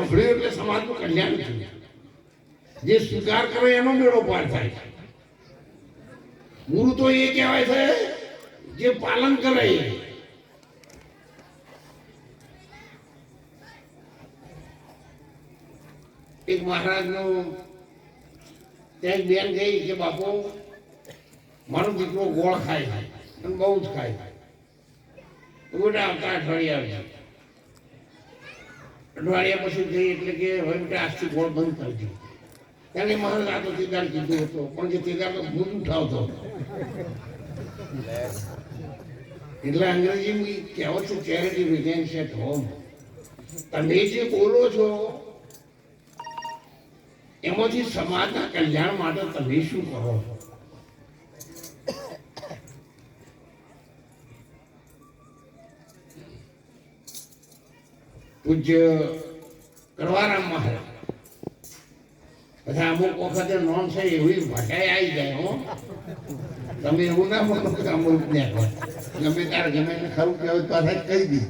સાંભળ્યું એટલે સમાજનું કલ્યાણ થયું. જે સ્વીકાર કરે એનો મેળો પાર થાય. ગુરુ તો એ કહેવાય છે, જે પાલન કરે. એ. એક મહારાજનો ત્યાં બેન ગઈ કે બાપુ, મારો દીકરો ગોળ ખાય અને બહુ જ ખાય બેટા આવતા અઠવાડિયે આવજે. અઠવાડિયા પછી જઈ એટલે કે હવે બેટા આજથી ગોળ બંધ કરી ત્યારે મહારાજ તો તેદાર કીધું હતો, પણ કે તેદાર તો ભૂલ ઉઠાવતો હતો. એટલે અંગ્રેજી કહેવત છે ચેરિટી begins at હોમ તમે જે બોલો છો, એમાંથી સમાજના કલ્યાણ માટે તમે શું કરો છો? પૂજ્ય કરવારામ મહારાજ. બધા અમુક વખતે નોન છે, એવી ભાષાએ આવી જાય, હો. તમે એવું ના બોલો કે અમુક ને ગમે ત્યારે ગમે એને ખરું કહેવાય, તો પાછા કહી દી.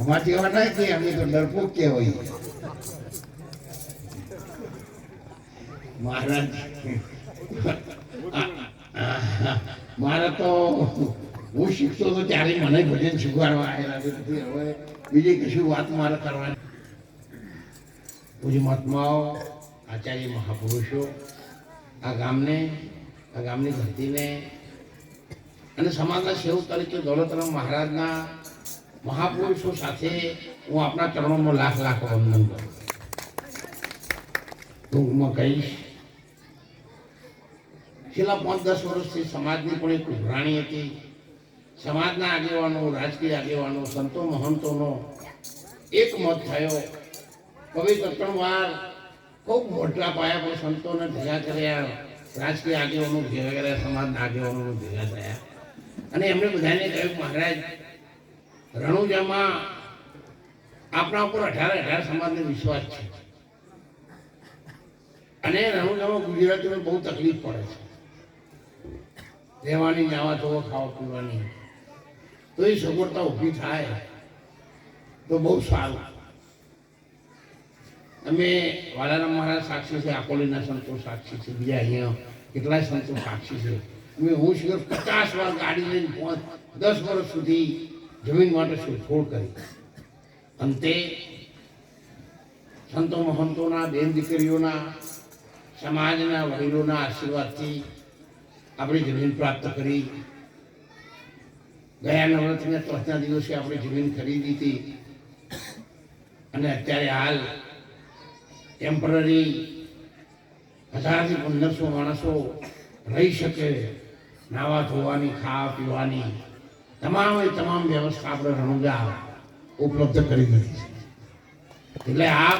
અમારી એવા ના કહીએ અમે તો ડરપોક કહેવાય. મહારાજ, મારે તો હું શીખતો હતો ત્યારે મને ભજન શીખવાડવા આવેલા હવે બીજી કશું વાત મારે કરવાની. પૂજ્ય મહાત્માઓ, આચાર્ય મહાપુરુષો, આ ગામને, આ ગામની ધરતીને અને સમાજના સેવક તરીકે દોલતરામ મહારાજના મહાપુરુષો સાથે હું આપણા ચરણોમાં લાખ લાખ વંદન કરું ટૂંકમાં કહીશ, છેલ્લા પાંચ દસ વર્ષથી સમાજની પણ એક ઉભરાણી હતી. સમાજના આગેવાનો, રાજકીય આગેવાનો, સંતો, મહંતોનો એક મત થયો. પવિત્ર ત્રણ વાર ખૂબ મોટા પાયા પર સંતોને ભેગા કર્યા, રાજકીય આગેવાનો ભેગા કર્યા, સમાજના આગેવાનો ભેગા થયા. અને એમણે બધાને કહ્યું, મહારાજ, રણુજામાં આપણા ઉપર અઢાર અઢાર સમાજને વિશ્વાસ છે. અને રણુજામાં ગુજરાતીઓને બહુ તકલીફ પડે છે. રહેવાની જાવા ધોવા, ખાવા પીવાની. તો એ સગવડતા ઊભી થાય તો બહુ સારું. અમે વાલારામ મહારાજ સાક્ષી છે, આકોલીના સંતો સાક્ષી છે, બીજા અહીંયા કેટલાય સંતો સાક્ષી છે. અમે હું સિર્ફ પચાસ વાર ગાડી લઈને પહોંચ દસ વર્ષ સુધી જમીન માટે શોધખોળ કરી. અંતે સંતો મહંતોના, બેન દીકરીઓના, સમાજના વડીલોના આશીર્વાદથી આપણી જમીન પ્રાપ્ત કરી. ગયા નવરાત્રિના ચોથના દિવસે આપણે જમીન ખરીદી હતી. અને અત્યારે હાલ ટેમ્પરરી હજારથી પંદરસો માણસો રહી શકે નાવા ધોવાની, ખાવા પીવાની. તમામ એ તમામ વ્યવસ્થા આપણે રણુજા ઉપલબ્ધ કરી દીધી એટલે આ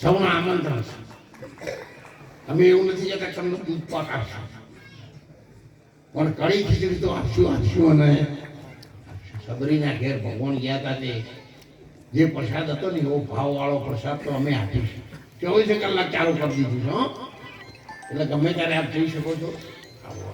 સૌના આમંત્રણ છે. અમે એવું નથી જતા તમને દૂધ પાક આપશું પણ કડી ખીચડી તો આપશું આપશું અને સબરીના ઘેર ભગવાન ગયા હતા તે. જે પ્રસાદ હતો ને, એવો ભાવવાળો પ્રસાદ તો અમે આપીશું ચોવીસે કલાક ચાલુ કરી દીધું છે એટલે ગમે ત્યારે આપ જઈ શકો છો. આવો.